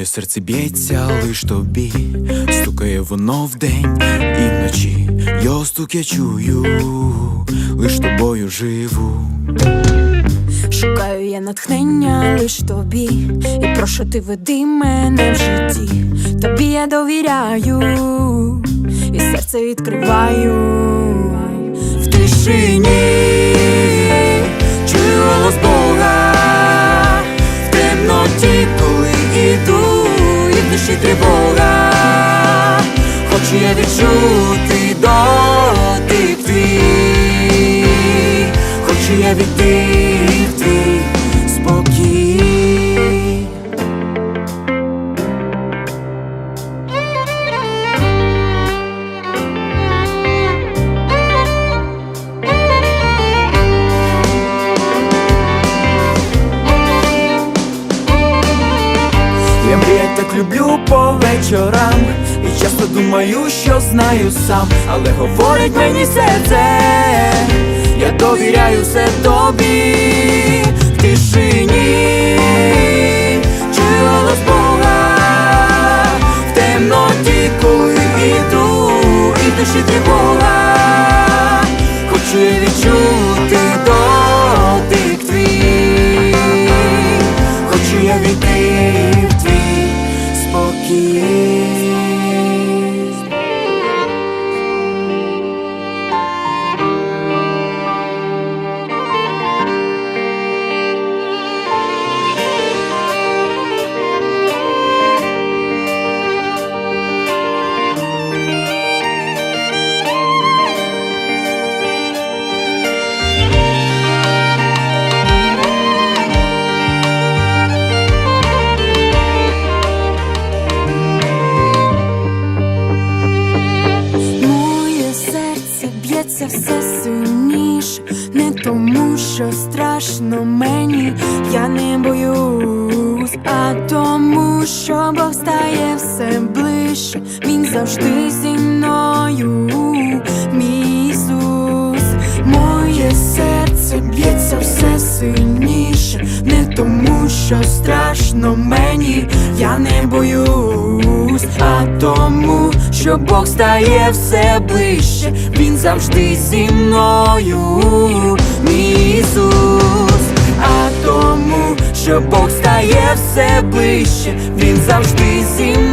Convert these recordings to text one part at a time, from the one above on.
Моє серце б'ється лиш тобі, стукає воно вдень і вночі. Його стук я чую, лиш тобою живу. Шукаю я натхнення лиш тобі, і прошу ти веди мене в житті. Тобі я довіряю, і серце відкриваю в тишині. Тривога. Хочу я відчути дотик твій, хочу я війти Я так люблю по вечорам. І часто думаю, що знаю сам, але говорить мені серце, я довіряю все тобі все сильніше, не тому, що страшно мені, я не боюсь, а тому, що Бог стає все ближче, він завжди зі мною, мій Ісус, моє серце б'ється все сильніше, не тому, що страшно мені, я не боюсь, а тому, що Бог стає все ближче, Він завжди зі мною, Ісус, а тому, що Бог стає все ближче, Він завжди зі мною.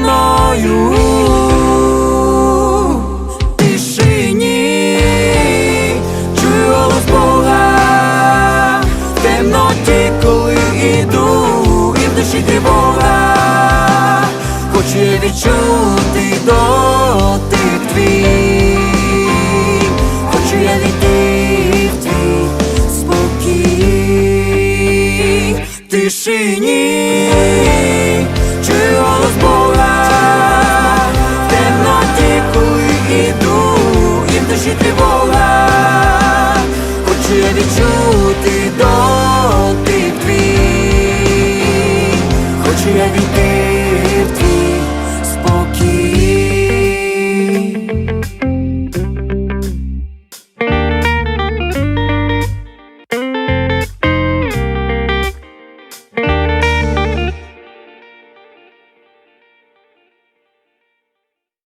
Відчути дотик твій, хочу я війти в твій спокій, тишині.